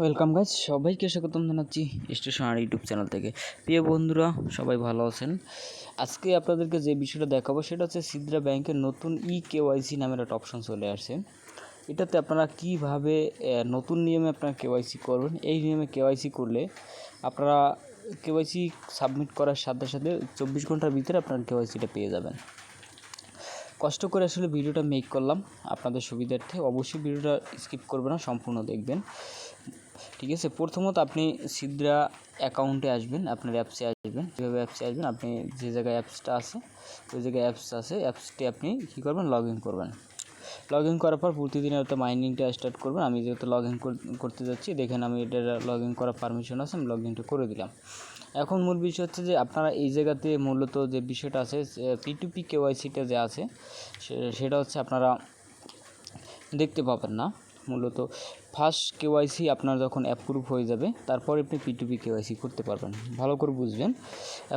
Welcome guys সবাইকে স্বাগতম জানাচ্ছি স্টেশনার ইউটিউব চ্যানেল থেকে। প্রিয় বন্ধুরা, সবাই ভালো আছেন? আজকে আপনাদেরকে যে বিষয়টা দেখাবো, সেটা হচ্ছে সিদ্রা ব্যাংকের নতুন ই কেওয়াইসি নামের একটা অপশন চলে আসছে। এটাতে আপনারা কীভাবে নতুন নিয়মে আপনারা কেওয়াইসি করবেন? এই নিয়মে কেওয়াইসি করলে আপনারা কেওয়াইসি সাবমিট করার সাথে সাথে চব্বিশ ঘণ্টার ভিতরে আপনারা কেওয়াইসিটা পেয়ে যাবেন। কষ্ট করে আসলে ভিডিওটা মেক করলাম। আপনাদের সুবিধার্থে অবশ্যই ভিডিওটা স্কিপ করবে না, সম্পূর্ণ দেখবেন। ঠিক আছে? প্রথমত আপনি সিদ্রা অ্যাকাউন্টে আসবেন, আপনার অ্যাপসে আসবেন। যেভাবে অ্যাপসে আসবেন, আপনি যে জায়গায় অ্যাপসটা আছে, ওই জায়গায় অ্যাপস আছে। অ্যাপসটি আপনি কী করবেন? লগ ইন করবেন। লগ ইন করার পর প্রতিদিন একটা মাইনিংটা স্টার্ট করবেন। আমি যেহেতু লগ ইন করতে যাচ্ছি, দেখেন আমি এটা লগ ইন করার পারমিশন আছে, আমি লগ ইনটা করে দিলাম। এখন মূল বিষয় হচ্ছে যে, আপনারা এই জায়গাতে মূলত যে বিষয়টা আছে পি টু পি কেওয়াইসিটা যে আছে সেটা হচ্ছে আপনারা দেখতে পাবেন না। মূলত ফার্স্ট কেওয়াইসি আপনার যখন অ্যাপ্রুভ হয়ে যাবে, তারপর আপনি পি টু পি কেওয়াইসি করতে পারবেন। ভালো করে বুঝবেন।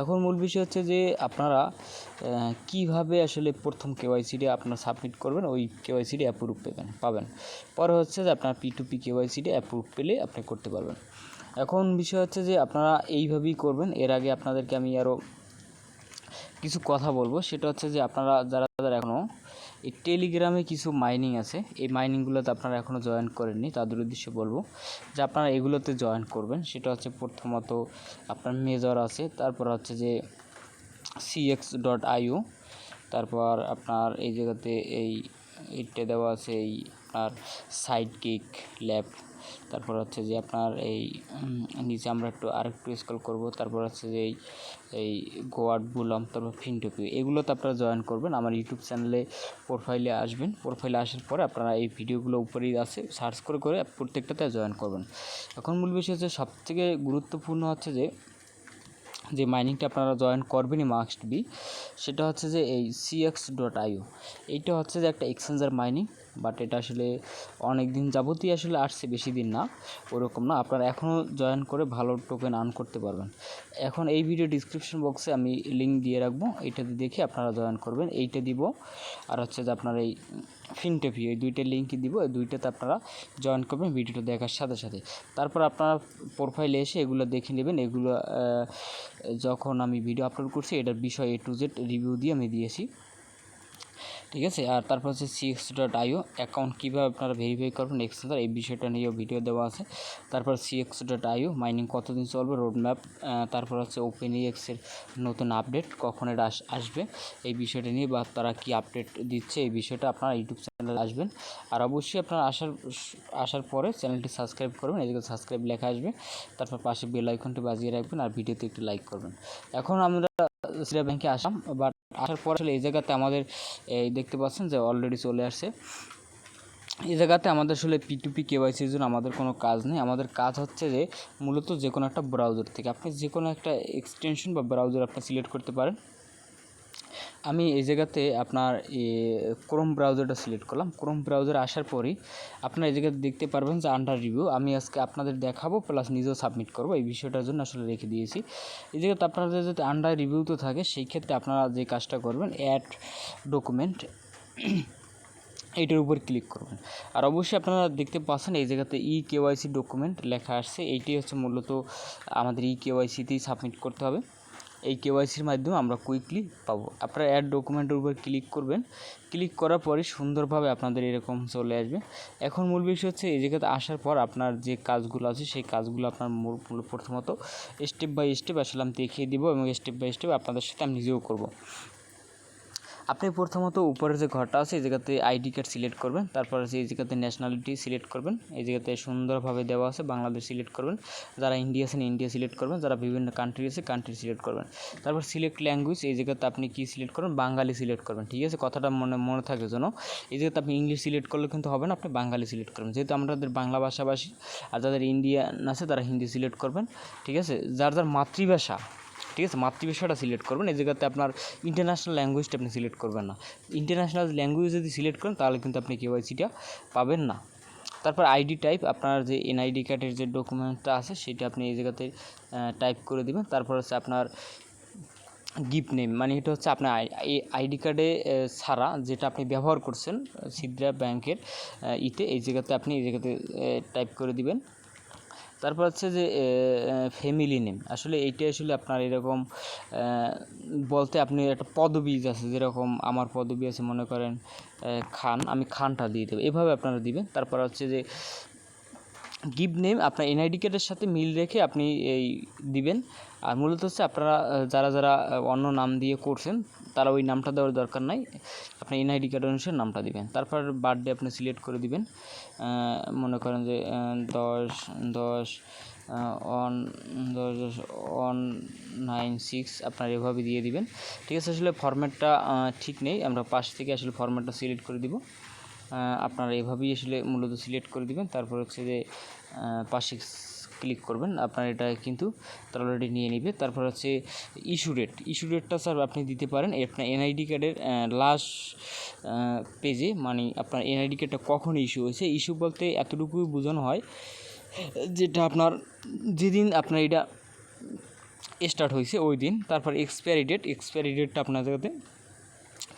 এখন মূল বিষয় হচ্ছে যে আপনারা কীভাবে আসলে প্রথম কেওয়াইসিটি আপনার সাবমিট করবেন, ওই কেওয়াইসিটি অ্যাপ্রুভ পেবেন, পাবেন। পরে হচ্ছে যে আপনার পি টু পি কেওয়াইসিটি অ্যাপ্রুভ পেলে আপনি করতে পারবেন। এখন বিষয় হচ্ছে যে আপনারা এইভাবেই করবেন। এর আগে আপনাদেরকে আমি আরও কিছু কথা বলব। সেটা হচ্ছে যে আপনারা, যারা যারা এখনও এই টেলিগ্রামে কিছু মাইনিং আছে। এই মাইনিংগুলোতে আপনারা এখনও জয়েন করেননি, তাদের উদ্দেশ্যে বলব যে আপনারা এগুলোতে জয়েন করবেন। সেটা হচ্ছে প্রথমত আপনার মেজর আছে, তারপর হচ্ছে যে সিএক্স ডট আইও তারপর আপনার এই জায়গাতে এই, এইটা দেওয়া আছে, এই আপনার সাইড কিক ল্যাব তারপর হচ্ছে যে আপনার এই নিচে আমরা একটু আরেকটু স্কল করব। তারপর হচ্ছে যে এই এই গোয়ার্ড বুলাম, তারপর ফিনটপি, এগুলোতে আপনারা জয়েন করবেন। আমার ইউটিউব চ্যানেলে প্রোফাইলে আসবেন। প্রোফাইলে আসার পরে আপনারা এই ভিডিওগুলো উপরেই আছে। সার্চ করে করে প্রত্যেকটাতে জয়েন করবেন। এখন মূল বিষয় হচ্ছে সবথেকে গুরুত্বপূর্ণ হচ্ছে যে যে মাইনিংটা আপনারা জয়েন করবেনই মাস্ট বি সেটা হচ্ছে যে এই সিএক্স ডট আইও এইটা হচ্ছে যে একটা এক্সচেঞ্জার মাইনিং বাট এটা আসলে অনেক দিন যাবতই আসলে আসছে বেশি দিন না, ওরকম না। আপনারা এখনও জয়েন করে ভালো টোকেন আর্ন করতে পারবেন। এখন এই ভিডিও ডিসক্রিপশন বক্সে আমি লিঙ্ক দিয়ে রাখব এইটাতে দেখে আপনারা জয়েন করবেন। এইটা দিব, আর হচ্ছে যে আপনার এই ফিনটেপি এই দুইটা লিঙ্কই দিব, এই দুইটাতে আপনারা জয়েন করবেন ভিডিওটা দেখার সাথে সাথে। তারপর আপনারা প্রোফাইলে এসে এগুলো দেখে নেবেন। এগুলো যখন আমি ভিডিও আপলোড করছি, এটার বিষয় এ টু জেড রিভিউ দিয়ে আমি দিয়েছি। ঠিক আছে? আর তারপর হচ্ছে সিএক্স ডট আইও অ্যাকাউন্ট কীভাবে আপনারা ভেরিফাই করবেন? এক্সেন্সার এই বিষয়টা নিয়েও ভিডিও দেওয়া আছে। তারপর সিএক্স ডট আইও মাইনিং কতদিন চলবে? রোড ম্যাপ তারপর হচ্ছে ওপেন এক্সের নতুন আপডেট কখন এটা আস- আসবে? এই বিষয়টা নিয়ে বা তারা কী আপডেট দিচ্ছে? এই বিষয়টা আপনারা ইউটিউব চ্যানেলে আসবেন। আর অবশ্যই আপনারা আসার আসার পরে চ্যানেলটি সাবস্ক্রাইব করবেন। এদিকে সাবস্ক্রাইব লেখা আসবে। তারপর পাশে বেল আইকনটি বাজিয়ে রাখবেন। আর ভিডিওতে একটু লাইক করবেন। এখন আমরা সিরা ব্যাংকে আসলাম বাট আসার পর আসলে এই জায়গাতে আমাদের, এই দেখতে পাচ্ছেন যে অলরেডি চলে আসছে। এই জায়গাতে আমাদের আসলে পি টু পি কেওয়াইসির জন্য আমাদের কোনো কাজ নেই। আমাদের কাজ হচ্ছে যে মূলত যে কোনো একটা ব্রাউজার থেকে আপনি যে কোনো একটা এক্সটেনশন বা ব্রাউজার আপনি সিলেক্ট করতে পারেন। আমি এই জায়গাতে আপনার ক্রোম ব্রাউজারটা সিলেক্ট করলাম। ক্রোম ব্রাউজার আসার পরেই আপনারা এই জায়গাতে দেখতে পারবেন যে আন্ডার রিভিউ আমি আজকে আপনাদের দেখাবো প্লাস নিজেও সাবমিট করব। এই বিষয়টার জন্য আসলে রেখে দিয়েছি। এই জায়গাতে আপনাদের যদি আন্ডার রিভিউ তো থাকে, সেই ক্ষেত্রে আপনারা যে কাজটা করবেন অ্যাড ডকুমেন্ট এইটার উপর ক্লিক করবেন। আর অবশ্যই আপনারা দেখতে পাচ্ছেন এই জায়গাতে ই কেওয়াইসি ডকুমেন্ট লেখা আসছে। এইটাই হচ্ছে মূলত আমাদের ই কেওয়াইসিতেই সাবমিট করতে হবে। এই কেওয়াইসির মাধ্যমে আমরা কুইকলি পাবো। আপনারা অ্যাড ডকুমেন্টের উপর ক্লিক করবেন। ক্লিক করার পরে সুন্দরভাবে আপনাদের এরকম চলে আসবে। এখন মূল বিষয় হচ্ছে, এই জায়গাতে আসার পর আপনার যে কাজগুলো আছে, সেই কাজগুলো আপনার মূল প্রথমত স্টেপ বাই স্টেপ আসলে আমি দেখিয়ে দিব এবং স্টেপ বাই স্টেপ আপনাদের সাথে আমি নিজেও করব। আপনি প্রথমত উপরে যে ঘরটা আছে, এই জায়গাতে আইডি কার্ড সিলেক্ট করবেন। তারপর হচ্ছে এই জায়গাতে ন্যাশনালিটি সিলেক্ট করবেন, এই জায়গাতে সুন্দরভাবে দেওয়া আছে, বাংলাদেশ সিলেক্ট করবেন। যারা ইন্ডিয়া আছেন ইন্ডিয়া সিলেক্ট করবেন। যারা বিভিন্ন কান্ট্রি আছে কান্ট্রি সিলেক্ট করবেন। তারপর সিলেক্ট ল্যাঙ্গুয়েজ এই জায়গাতে আপনি কী সিলেক্ট করবেন? বাঙালি সিলেক্ট করবেন, ঠিক আছে? কথাটা মনে মনে থাকে যেন। এই জায়গাতে আপনি ইংলিশ সিলেক্ট করলে কিন্তু হবে না, আপনি বাঙালি সিলেক্ট করবেন। যেহেতু আমাদের বাংলা ভাষাভাষী, আর যাদের ইন্ডিয়ান আছে, তারা হিন্দি সিলেক্ট করবেন, ঠিক আছে? যার যার মাতৃভাষা ঠিক আছে? মাতৃভাষাটা সিলেক্ট করবেন। এই জায়গাতে আপনার ইন্টারন্যাশনাল ল্যাঙ্গুয়েজটা আপনি সিলেক্ট করবেন না। ইন্টারন্যাশনাল ল্যাঙ্গুয়েজ যদি সিলেক্ট করেন, তাহলে কিন্তু আপনি কেওয়াইসিটা পাবেন না। তারপর আইডি টাইপ আপনার যে এনআইডি কার্ডের যে ডকুমেন্টটা আছে, সেটা আপনি এই জায়গাতে টাইপ করে দিবেন। তারপর হচ্ছে আপনার গিফট নেম মানে এটা হচ্ছে আপনার আইডি কার্ডে ছাড়া যেটা আপনি ব্যবহার করছেন সিদ্রা ব্যাংকের ইতে, এই জায়গাতে আপনি এই জায়গাতে টাইপ করে দিবেন। তারপর হচ্ছে যে ফ্যামিলি নেম আসলে এইটা আসলে আপনার এরকম বলতে আপনি একটা পদবি আছে, যেরকম আমার পদবি আছে, মনে করেন খান, আমি খানটা দিয়ে দেবো। এভাবে আপনারা দিবেন। তারপর হচ্ছে যে গিভ নেম, আপনার এনআইডি কার্ডের সাথে মিল রেখে আপনি এই দিবেন। আর মূলত হচ্ছে আপনারা যারা যারা অন্য নাম দিয়ে করছেন, তারা ওই নামটা দেওয়ার দরকার নাই। আপনি এনআইডি কার্ড অনুসারে নামটা দিবেন। তারপর বার্থডে আপনি সিলেক্ট করে দিবেন। মনে করেন যে দশ দশ অন দশ দশ অন নাইন সিক্স আপনার এভাবে দিয়ে দিবেন। ঠিক আছে, আসলে ফরম্যাটটা ঠিক নেই। আমরা পাশ থেকে আসলে ফরম্যাটটা সিলেক্ট করে দিব। আপনারা এভাবেই আসলে মূলত সিলেক্ট করে দিবেন। তারপর হচ্ছে যে পাশে ক্লিক করবেন। আপনার এটা কিন্তু তারা অলরেডি নিয়ে নেবে। তারপর হচ্ছে ইস্যু ডেট ইস্যু ডেটটা স্যার আপনি দিতে পারেন। আপনার এনআইডি কার্ডের লাস্ট পেজে মানে আপনার এনআইডি কার্ডটা কখন ইস্যু হয়েছে? ইস্যু বলতে এতটুকুই বোঝানো হয় যেটা আপনার যেদিন আপনার এটা স্টার্ট হয়েছে, ওই দিন। তারপর এক্সপায়ারি ডেট এক্সপায়ারি ডেটটা আপনার জায়গাতে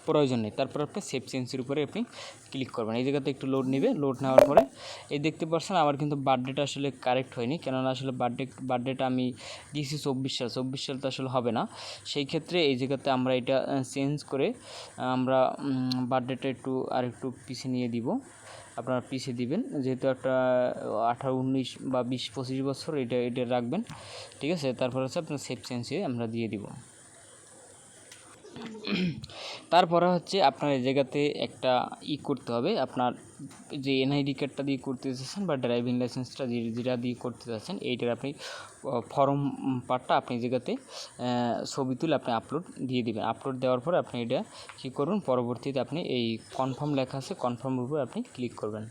প্রয়োজন নেই। তারপর আপনি সেভ চেঞ্জের উপরে আপনি ক্লিক করবেন। এই জায়গাতে একটু লোড নেবে। লোড নেওয়ার পরে এই দেখতে পাচ্ছেন আমার কিন্তু বার্থডেটা আসলে কারেক্ট হয়নি। কেননা আসলে বার্থডে বার্থডেটা আমি দিয়েছি চব্বিশ সাল। চব্বিশ সাল তো আসলে হবে না। সেই ক্ষেত্রে এই জায়গাতে আমরা এটা চেঞ্জ করে আমরা বার্থডেটা একটু আর একটু পিছিয়ে নিয়ে দিব। আপনারা পিছিয়ে দিবেন। যেহেতু একটা আঠারো, উনিশ বা বিশ, পঁচিশ বছর এটা এটা রাখবেন। ঠিক আছে? তারপর হচ্ছে আপনার সেফ চেঞ্জে আমরা দিয়ে দিব। তারপরে হচ্ছে আপনার এই জায়গাতে একটা ই করতে হবে। আপনার যে এনআইডি কার্ডটা দিয়ে করতে চাচ্ছেন বা ড্রাইভিং লাইসেন্সটা যেটা দিয়ে করতে চাচ্ছেন, এইটার আপনি ফর্ম পার্টটা আপনি জায়গাতে ছবি তুলে আপনি আপলোড দিয়ে দিবেন। আপলোড দেওয়ার পর আপনি এটা কী করবেন? পরবর্তীতে আপনি এই কনফার্ম লেখা আছে কনফার্মের উপর আপনি ক্লিক করবেন।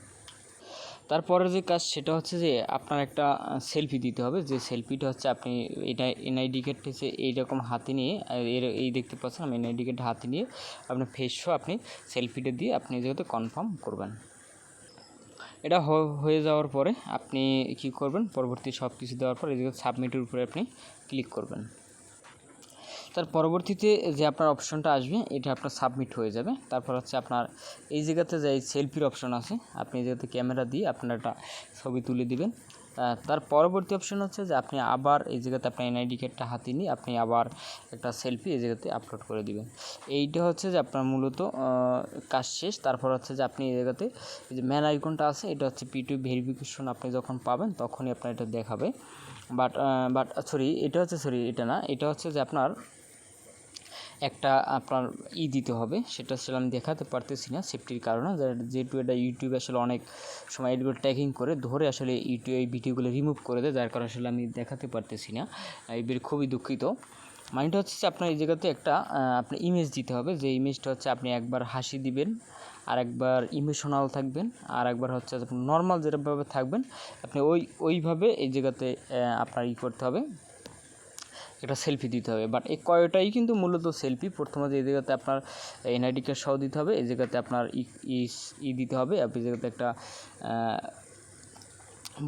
তারপরে যে কাজ সেটা হচ্ছে যে আপনার একটা সেলফি দিতে হবে। যে সেলফিটা হচ্ছে আপনি এটা এনআইডি কার্ড হচ্ছে এইরকম হাতে নিয়ে এর, এই দেখতে পাচ্ছেন আমি এনআইডি কার্ড হাতে নিয়ে আপনার ফেস শো আপনি সেলফিটা দিয়ে আপনি যেহেতু কনফার্ম করবেন। এটা হয়ে যাওয়ার পরে আপনি কি করবেন? পরবর্তী সব কিছু দেওয়ার পর এই সাবমিটের উপরে আপনি ক্লিক করবেন। তার পরবর্তীতে যে আপনার অপশনটা আসবে, এটা আপনার সাবমিট হয়ে যাবে। তারপর হচ্ছে আপনার এই জায়গাতে যে সেলফির অপশন আছে, আপনি এই জায়গাতে ক্যামেরা দিয়ে আপনার একটা ছবি তুলে দিবেন। তার পরবর্তী অপশন হচ্ছে যে আপনি আবার এই জায়গাতে আপনার এনআইডি কার্ডটা হাতে নিয়ে আপনি আবার একটা সেলফি এই জায়গাতে আপলোড করে দিবেন। এইটা হচ্ছে যে আপনার মূলত কাজ শেষ। তারপর হচ্ছে যে আপনি এই জায়গাতে যে ম্যান আইকনটা আছে, এটা হচ্ছে পিটু ভেরিফিকেশন আপনি যখন পাবেন, তখনই আপনার এটা দেখাবে। বাট বাট সরি এটা হচ্ছে সরি এটা না। এটা হচ্ছে যে আপনার একটা আপনার ই দিতে হবে, সেটা আসলে আমি দেখাতে পারতেছি না সেফটির কারণে। যেহেতু এটা ইউটিউবে আসলে অনেক সময় এগুলো ট্যাগিং করে, ধরে আসলে ইউটিউব এই ভিডিওগুলো রিমুভ করে দেয়, যার কারণে আসলে আমি দেখাতে পারতেছি না। এই বের খুবই দুঃখিত। মাইন্ডটা হচ্ছে যে আপনার এই জায়গাতে একটা আপনার ইমেজ দিতে হবে, যে ইমেজটা হচ্ছে আপনি একবার হাসি দিবেন আর একবার ইমোশনাল থাকবেন আর একবার হচ্ছে আপনি নর্মাল যেভাবে থাকবেন, আপনি ওই, ওইভাবে এই জায়গাতে আপনার ই করতে হবে। একটা সেলফি দিতে হবে। বাট এই কয়টাই কিন্তু মূলত সেলফি প্রথমত এই জায়গাতে আপনার এনআইডি কার্ড সহ দিতে হবে, এই জায়গাতে আপনার ই, ই- দিতে হবে। এই জায়গাতে একটা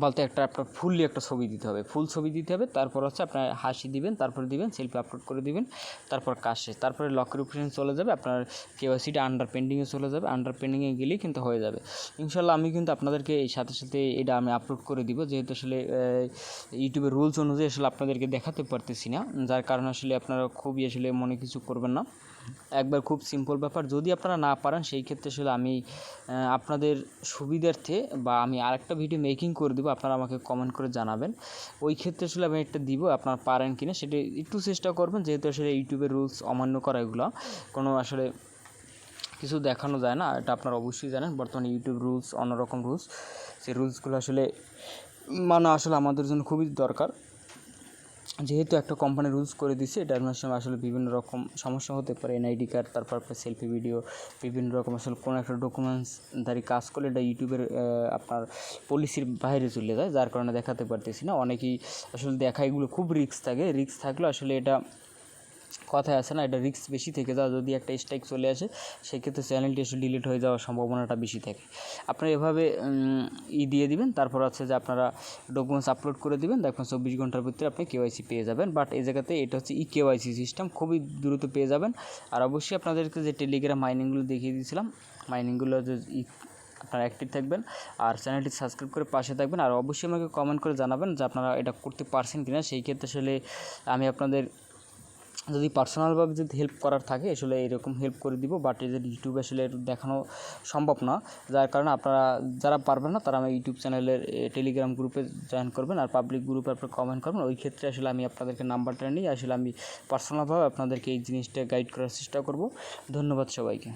বলতে একটা আপনার ফুললি একটা ছবি দিতে হবে। ফুল ছবি দিতে হবে, তারপর হচ্ছে আপনার হাসি দিবেন, তারপর দিবেন সেলফি আপলোড করে দিবেন, তারপর কাজ শেষ। তারপরে লকের অপশন চলে যাবে, আপনার কেওয়াইসিটা আন্ডার পেন্ডিংয়ে চলে যাবে আন্ডার পেন্ডিংয়ে গেলেই কিন্তু হয়ে যাবে। ইনশাল্লাহ আমি কিন্তু আপনাদেরকে এই সাথে সাথে এটা আমি আপলোড করে দিব, যেহেতু আসলে ইউটিউবের রুলস অনুযায়ী আসলে আপনাদেরকে দেখাতে পারতেছি না, যার কারণে আসলে আপনারা খুবই আসলে মনে কিছু করবেন না। একবার খুব সিম্পল ব্যাপার। যদি আপনারা না পারেন, সেই ক্ষেত্রে আসলে আমি আপনাদের সুবিধার্থে বা আমি আরেকটা ভিডিও মেকিং করে দেবো, আপনারা আমাকে কমেন্ট করে জানাবেন। ওই ক্ষেত্রে আসলে আমি একটা দিব, আপনারা পারেন কি না সেটা একটু চেষ্টা করবেন, যেহেতু আসলে ইউটিউবের রুলস অমান্য করা এগুলো। কোনো আসলে কিছু দেখানো যায় না, এটা আপনারা অবশ্যই জানেন। বর্তমানে ইউটিউব রুলস অন্যরকম রুলস সেই রুলসগুলো আসলে মানা আসলে আমাদের জন্য খুবই দরকার। যেহেতু একটা কোম্পানি রুলস করে দিছে, এটার মাধ্যমে আসলে বিভিন্ন রকম সমস্যা হতে পারে এনআইডি কার্ড তারপর সেলফি ভিডিও বিভিন্ন রকম আসলে কোনো একটা ডকুমেন্টস দাঁড়ি কাজ করলে এটা ইউটিউবের আপনার পলিসির বাইরে চলে যায়, যার কারণে দেখাতে পারতেছি না। অনেকেই আসলে দেখা, এগুলো খুব রিস্ক থাকে। রিস্ক থাকলে আসলে এটা কথায় আছে না, এটা রিস্ক বেশি থেকে যায়, যদি একটা স্ট্রাইক চলে আসে, সেক্ষেত্রে চ্যানেলটি এসে ডিলিট হয়ে যাওয়ার সম্ভাবনাটা বেশি থাকে। আপনারা এভাবে ই দিয়ে দিবেন, তারপর হচ্ছে যে আপনারা ডকুমেন্টস আপলোড করে দিবেন, দেখবেন চব্বিশ ঘণ্টার ভিতরে আপনি কেওয়াইসি পেয়ে যাবেন বাট এই জায়গাতে এটা হচ্ছে ই কেওয়াইসি সিস্টেম খুবই দ্রুত পেয়ে যাবেন। আর অবশ্যই আপনাদেরকে যে টেলিগ্রাম মাইনিংগুলো দেখিয়ে দিয়েছিলাম মাইনিংগুলো যে ই, আপনারা অ্যাক্টিভ থাকবেন, আর চ্যানেলটি সাবস্ক্রাইব করে পাশে থাকবেন, আর অবশ্যই আমাকে কমেন্ট করে জানাবেন যে আপনারা এটা করতে পারছেন কিনা, সেই ক্ষেত্রে আসলে আমি আপনাদের যদি পার্সোনালভাবে যদি হেল্প করার থাকে, আসলে এরকম হেল্প করে দিব বাট এদের ইউটিউবে আসলে দেখানো সম্ভব না। যার কারণে আপনারা যারা পারবেন না, তারা আমার ইউটিউব চ্যানেলের টেলিগ্রাম গ্রুপে জয়েন করবেন, আর পাবলিক গ্রুপে আপনার কমেন্ট করবেন। ওই ক্ষেত্রে আসলে আমি আপনাদেরকে নাম্বারটা নিই আসলে আমি পার্সোনালভাবে আপনাদেরকে এই জিনিসটা গাইড করার চেষ্টা করব। ধন্যবাদ সবাইকে।